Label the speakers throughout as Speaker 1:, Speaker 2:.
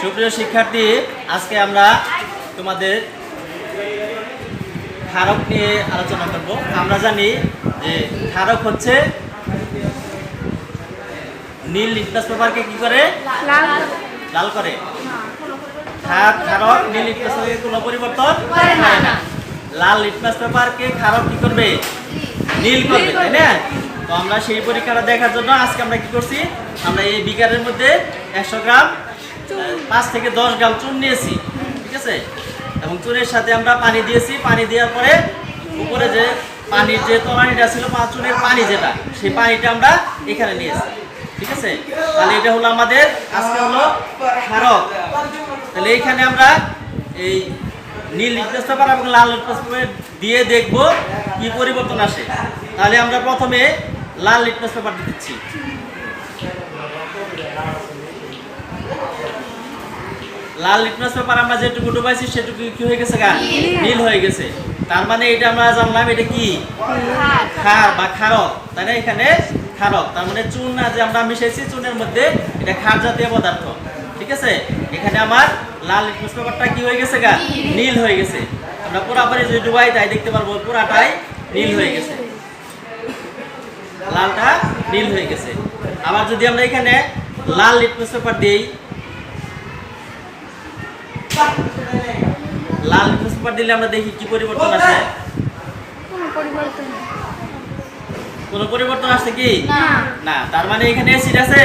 Speaker 1: সুপ্রিয় শিক্ষার্থী আজকে আমরা তোমাদের ক্ষারক নিয়ে আলোচনা করব। আমরা জানি যে ক্ষারক হচ্ছে নীল লিটমাস পেপারকে কি করে?
Speaker 2: লাল
Speaker 1: করে। ক্ষারক নীল লিটমাস পেপারকে কোনো পরিবর্তন
Speaker 2: করে না।
Speaker 1: লাল লিটমাস পেপারকে ক্ষারক কি করবে? নীল করবে তাই না? তো আমরা সেই পরীক্ষাটা দেখার জন্য আজকে আমরা কি করছি? আমরা এই বিকারের মধ্যে একশো গ্রাম পাঁচ থেকে দশ গ্রাম চুন নিয়েছি, ঠিক আছে? এবং চুনের সাথে আমরা পানি দিয়েছি, পানি দেওয়ার পরে উপরে যে পানির যে তলানিটা ছিল, পাঁচ চুনের পানি যেটা, সেই পানিটা আমরা এখানে নিয়েছি, ঠিক আছে? তাহলে এটা হলো আমাদের, আজকে হলো ক্ষারক। তাহলে এইখানে আমরা এই নীল লিটমাস পেপার এবং লাল লিটমাস পেপার দিয়ে দেখব কি পরিবর্তন আসে। তাহলে আমরা প্রথমে লাল লিটমাস পেপার দিচ্ছি। লাল লিটমাস পেপার আমরা যেটুকু ডুবাইছি, সেটুকু কি হয়ে গেছে গা? নীল হয়ে গেছে। তার মানে এটা আমরা জানলাম, এটা কি? খার বা খারক। তাই না? এখানে খারক। তার মানে চুন না যে আমরা মিশাইছি, চুনের মধ্যে এটা খার জাতীয় পদার্থ। ঠিক আছে? এখানে আমার লাল লিটমাস পেপারটা কি হয়ে গেছে গা? নীল হয়ে গেছে। আমরা পুরাপুরি যদি ডুবাই তাই দেখতে পারব, পুরাটাই নীল হয়ে গেছে। লালটা নীল হয়ে গেছে। আবার যদি আমরা এখানে লাল লিটমাস পেপার দিই লাল পেপার দিলে আমরা দেখি কি পরিবর্তন আসে।
Speaker 2: কোনো পরিবর্তন নেই।
Speaker 1: কোনো পরিবর্তন আসছে কি?
Speaker 2: না।
Speaker 1: না তার মানে এখানে অ্যাসিড আছে?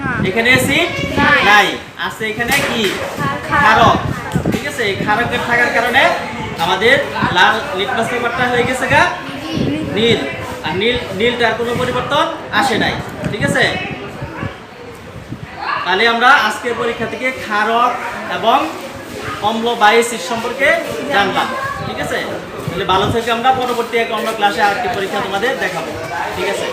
Speaker 2: না।
Speaker 1: এখানে অ্যাসিড
Speaker 2: নাই।
Speaker 1: নাই। আছে এখানে কি?
Speaker 2: ক্ষারক।
Speaker 1: ক্ষারক ঠিক আছে এই ক্ষারকের থাকার কারণে আমাদের লাল লিটমাস পেপারটা হয়ে গেছে গা। নীল। আর নীল নীলটার কোনো পরিবর্তন আসে নাই। ঠিক আছে? তাহলে আমরা আজকের পরীক্ষা থেকে ক্ষারক এবং অম্ল বায়োসিস সম্পর্কে জানলাম। ঠিক আছে? তাহলে ভালো থেকে আমরা, পরবর্তী এক অন্য ক্লাসে আরেকটি পরীক্ষা তোমাদের দেখাবো। ঠিক আছে?